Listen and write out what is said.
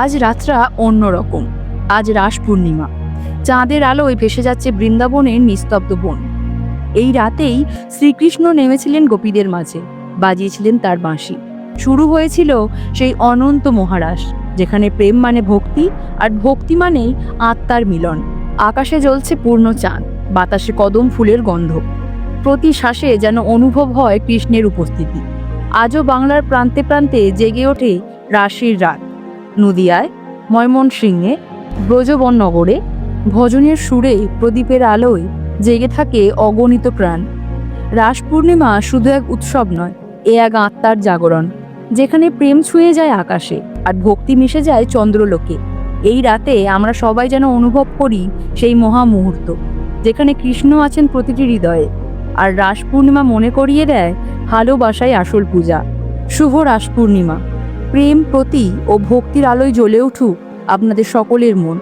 আজ রাতটা অন্যরকম। আজ রাস পূর্ণিমা। চাঁদের আলোয় ভেসে যাচ্ছে বৃন্দাবনের নিস্তব্ধ বন। এই রাতেই শ্রীকৃষ্ণ নেমেছিলেন গোপীদের মাঝে, বাজিয়েছিলেন তার বাঁশি। শুরু হয়েছিল সেই অনন্ত মহারাস, যেখানে প্রেম মানে ভক্তি আর ভক্তি মানেই আত্মার মিলন। আকাশে জ্বলছে পূর্ণ চাঁদ, বাতাসে কদম ফুলের গন্ধ। প্রতি শ্বাসে যেন অনুভব হয় কৃষ্ণের উপস্থিতি। আজও বাংলার প্রান্তে প্রান্তে জেগে ওঠে রাশির রাত। নদিয়ায়, ময়মনসিংহে ব্রজবননগরে ভজনের সুরে প্রদীপের আলোয় জেগে থাকে অগণিত প্রাণ। রাস পূর্ণিমা শুধু এক উৎসব নয়, এ এক আত্মার জাগরণ, যেখানে প্রেম ছুঁয়ে যায় আকাশে আর ভক্তি মিশে যায় চন্দ্রলোকে। এই রাতে আমরা সবাই যেন অনুভব করি সেই মহা মুহূর্ত যেখানে কৃষ্ণ আছেন প্রতিটি হৃদয়ে আর রাস পূর্ণিমা মনে করিয়ে দেয় ভালোবাসায় আসল পূজা, শুভ রাস পূর্ণিমা। প্রেম প্রতি ও ভক্তির আলোয় জ্বলে উঠুক আপনাদের সকলের মন।